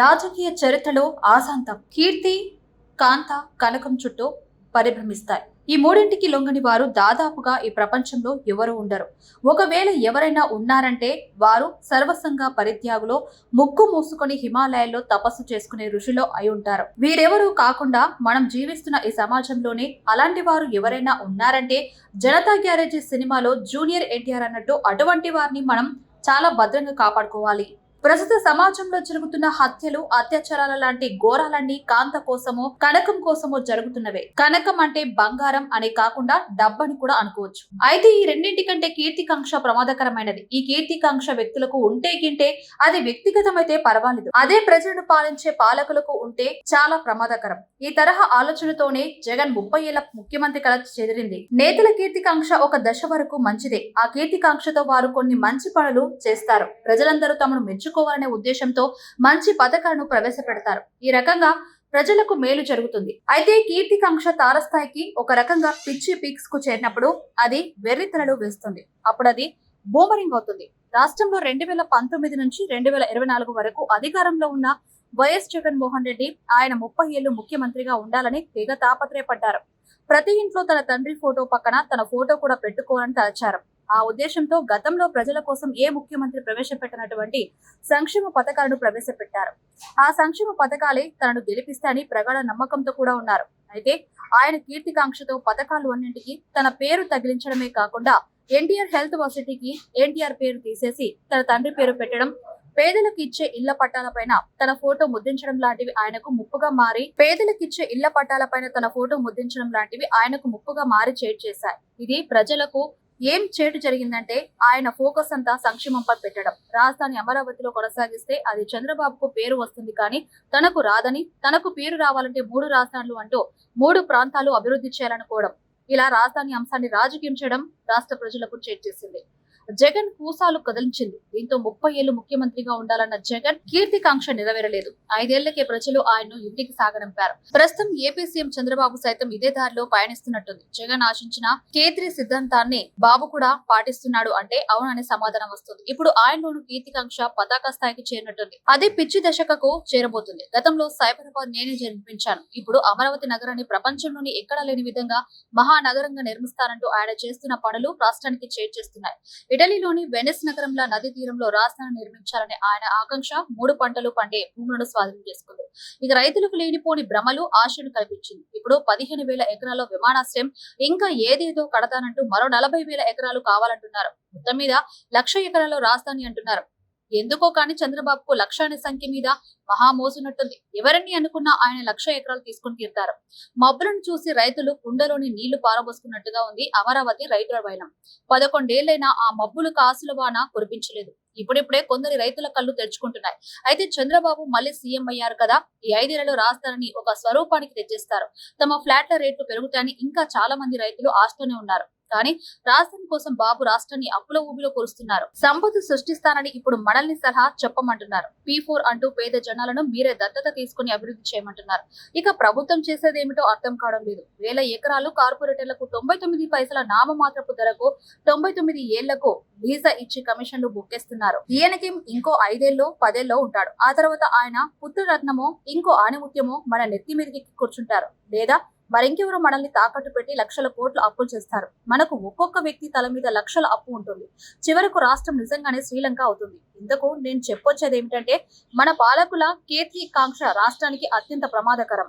రాజకీయ చరిత్రలో ఆశాంతం కీర్తి కాంత కనకం చుట్టూ పరిభ్రమిస్తాయి. ఈ మూడింటికి లొంగని వారు దాదాపుగా ఈ ప్రపంచంలో ఎవరు ఉండరు. ఒకవేళ ఎవరైనా ఉన్నారంటే వారు సర్వసంగా పరిత్యాగులో ముక్కు మూసుకొని హిమాలయాల్లో తపస్సు చేసుకునే ఋషిలో అయి ఉంటారు. వీరెవరూ కాకుండా మనం జీవిస్తున్న ఈ సమాజంలోనే అలాంటి వారు ఎవరైనా ఉన్నారంటే జనతా గ్యారేజీ సినిమాలో జూనియర్ ఎన్టీఆర్ అన్నట్టు అటువంటి వారిని మనం చాలా భద్రంగా కాపాడుకోవాలి. ప్రస్తుత సమాజంలో జరుగుతున్న హత్యలు అత్యాచారాల లాంటి ఘోరాలన్నీ కాంత కోసమో కనకం కోసమో జరుగుతున్నవే. కనకం అంటే బంగారం అనే కాకుండా డబ్బని కూడా అనుకోవచ్చు. అయితే ఈ రెండింటి కంటే కీర్తికాంక్ష ప్రమాదకరమైనది. ఈ కీర్తికాంక్ష వ్యక్తులకు ఉంటే గింటే అది వ్యక్తిగతమైతే పర్వాలేదు. అదే ప్రజలను పాలించే పాలకులకు ఉంటే చాలా ప్రమాదకరం. ఈ తరహా ఆలోచనతోనే జగన్ ముప్పై ఏళ్ళ ముఖ్యమంత్రి కల చెదిరింది. నేతల కీర్తికాంక్ష ఒక దశ వరకు మంచిదే. ఆ కీర్తికాంక్షతో వారు కొన్ని మంచి పనులు చేస్తారు. ప్రజలందరూ తమను మెచ్చు మెచ్చుకోవాలనే ఉద్దేశంతో మంచి పథకాలను ప్రవేశపెడతారు. ఈ రకంగా ప్రజలకు మేలు జరుగుతుంది. అయితే కీర్తికాంక్ష తారస్థాయికి ఒక రకంగా పిచ్చి పీక్స్కు చేరినప్పుడు అది వెర్రితలలు వేస్తుంది. అప్పుడు అది బూమరింగ్ అవుతుంది. రాష్ట్రంలో రెండు వేల పంతొమ్మిది నుంచి రెండు వేల ఇరవై నాలుగు వరకు అధికారంలో ఉన్న వైఎస్ జగన్మోహన్ రెడ్డి ఆయన ముప్పై ఏళ్ళు ముఖ్యమంత్రిగా ఉండాలని తెగ తాపత్రయపడ్డారు. ప్రతి ఇంట్లో తన తండ్రి ఫోటో పక్కన తన ఫోటో కూడా పెట్టుకోవాలని తలచారు. ఆ ఉద్దేశంతో గతంలో ప్రజల కోసం ఏ ముఖ్యమంత్రి ప్రవేశపెట్టినటువంటి సంక్షేమ పథకాలను ప్రవేశపెట్టారు. ఆ సంక్షేమ పథకాలే తనను గెలిపిస్తాయని ప్రగాఢ నమ్మకంతో కూడా ఉన్నారు. అయితే ఆయన కీర్తికాంక్షతో పథకాలు అన్నింటికి తన పేరు తగిలించడమే కాకుండా ఎన్టీఆర్ హెల్త్ వర్సిటీకి ఎన్టీఆర్ పేరు తీసేసి తన తండ్రి పేరు పెట్టడం పేదలకు ఇచ్చే ఇళ్ళ పట్టాలపైన తన ఫోటో ముద్రించడం లాంటివి ఆయనకు ముప్పుగా మారి పేదలకు ఇచ్చే ఇళ్ళ పట్టాలపైన తన ఫోటో ముద్రించడం లాంటివి ఆయనకు ముప్పుగా మారి చేటు చేశాయి. ఇది ప్రజలకు ఏం చేటు జరిగిందంటే ఆయన ఫోకస్ అంతా సంక్షేమంపై పెట్టడం. రాజధాని అమరావతిలో కొనసాగిస్తే అది చంద్రబాబుకు పేరు వస్తుంది కానీ తనకు రాదని తనకు పేరు రావాలంటే మూడు రాజధానులు అంటూ మూడు ప్రాంతాలు అభివృద్ధి చేయాలనుకోవడం. ఇలా రాజధాని అంశాన్ని రాజకీయం చేయడం రాష్ట్ర ప్రజలకు చేర్చేసింది జగన్ కూసాలు కదిలించింది. దీంతో ముప్పై ఏళ్ళు ముఖ్యమంత్రిగా ఉండాలన్న జగన్ కీర్తికాంక్ష నెరవేరలేదు. ఐదేళ్ళకే ప్రజలు ఆయన్ను ఇంటికి సాగనంపారు. ప్రస్తుతం ఏపీ సీఎం చంద్రబాబు సైతం ఇదే దారిలో పయనిస్తున్నట్టుంది. జగన్ ఆశించిన కేత్రి సిద్ధాంతాన్ని బాబు కూడా పాటిస్తున్నాడు అంటే అవుననే సమాధానం వస్తుంది. ఇప్పుడు ఆయనలోను కీర్తికాంక్ష పతాక స్థాయికి చేరినట్టుంది. అదే పిచ్చి దశకకు చేరబోతుంది. గతంలో సైబరాబాద్ నేనే జన్మించాను ఇప్పుడు అమరావతి నగరాన్ని ప్రపంచంలోని ఎక్కడా లేని విధంగా మహానగరంగా నిర్మిస్తానంటూ ఆయన చేస్తున్న పనులు రాష్ట్రానికి చేర్చేస్తున్నాయి. ఇటలీలోని వెనిస్ నగరంలో నది తీరంలో రాజధాని నిర్మించాలనే ఆయన ఆకాంక్ష మూడు పంటలు పండే భూములను స్వాధీనం చేసుకుంది. ఇక రైతులకు లేనిపోని భ్రమలు ఆశను కల్పించింది. ఇప్పుడు పదిహేను వేల ఎకరాల విమానాశ్రయం ఇంకా ఏదేదో కడతానంటూ మరో నలభై వేల ఎకరాలు కావాలంటున్నారు. మొత్తం మీద లక్ష ఎకరాల రాజధాని అంటున్నారు. ఎందుకో కానీ చంద్రబాబుకు లక్ష అనే సంఖ్య మీద మహామోసినట్టుంది. ఎవరని అనుకున్నా ఆయన లక్ష ఎకరాలు తీసుకుని తీరుతారు. మబ్బులను చూసి రైతులు కుండలోని నీళ్ళు పారబోసుకున్నట్టుగా ఉంది అమరావతి రైతుల వైనం. పదకొండేళ్ళైనా ఆ మబ్బులు కాసుల వాన కురిపించలేదు. ఇప్పుడిప్పుడే కొందరి రైతుల కళ్ళు తెరుచుకుంటున్నాయి. అయితే చంద్రబాబు మళ్ళీ సీఎం అయ్యారు కదా? ఈ ఐదేళ్ళలో రాజధానిని ఒక స్వరూపానికి తెచ్చేస్తారు. తమ ఫ్లాట్ల రేట్లు పెరుగుతాయని ఇంకా చాలా మంది రైతులు ఆస్తూనే ఉన్నారు. కానీ రాష్ట్రం కోసం బాబు రాష్ట్రాన్ని అప్పుల ఊబిలో కురుస్తున్నారు. సంపద సృష్టిస్తానని ఇప్పుడు మనల్ని సలహా చెప్పమంటున్నారు. పీ ఫోర్ అంటూ పేద జనాలను మీరే దత్తత తీసుకుని అభివృద్ధి చేయమంటున్నారు. ఇక ప్రభుత్వం చేసేదేమిటో అర్థం కావడం లేదు. వేల ఎకరాలు కార్పొరేటర్లకు తొంభై తొమ్మిది పైసల నామమాత్రపు ధరకు తొంభై తొమ్మిది ఏళ్ళకు వీసా ఇచ్చి కమిషన్లు బుక్కేస్తున్నారు. ఈయనకి ఇంకో ఐదేళ్ళు పదేళ్ళో ఉంటాడు. ఆ తర్వాత ఆయన పుత్రరత్నమో ఇంకో ఆణిముత్యమో మన నెత్తి మీదకి కూర్చుంటారు. లేదా మరింకెవరో మనల్ని తాకట్టు పెట్టి లక్షల కోట్లు అప్పులు చేస్తారు. మనకు ఒక్కొక్క వ్యక్తి తల మీద లక్షల అప్పు ఉంటుంది. చివరకు రాష్ట్రం నిజంగానే శ్రీలంక అవుతుంది. ఇంతకు నేను చెప్పొచ్చేది ఏమిటంటే మన పాలకుల కీర్తి కాంక్ష రాష్ట్రానికి అత్యంత ప్రమాదకరం.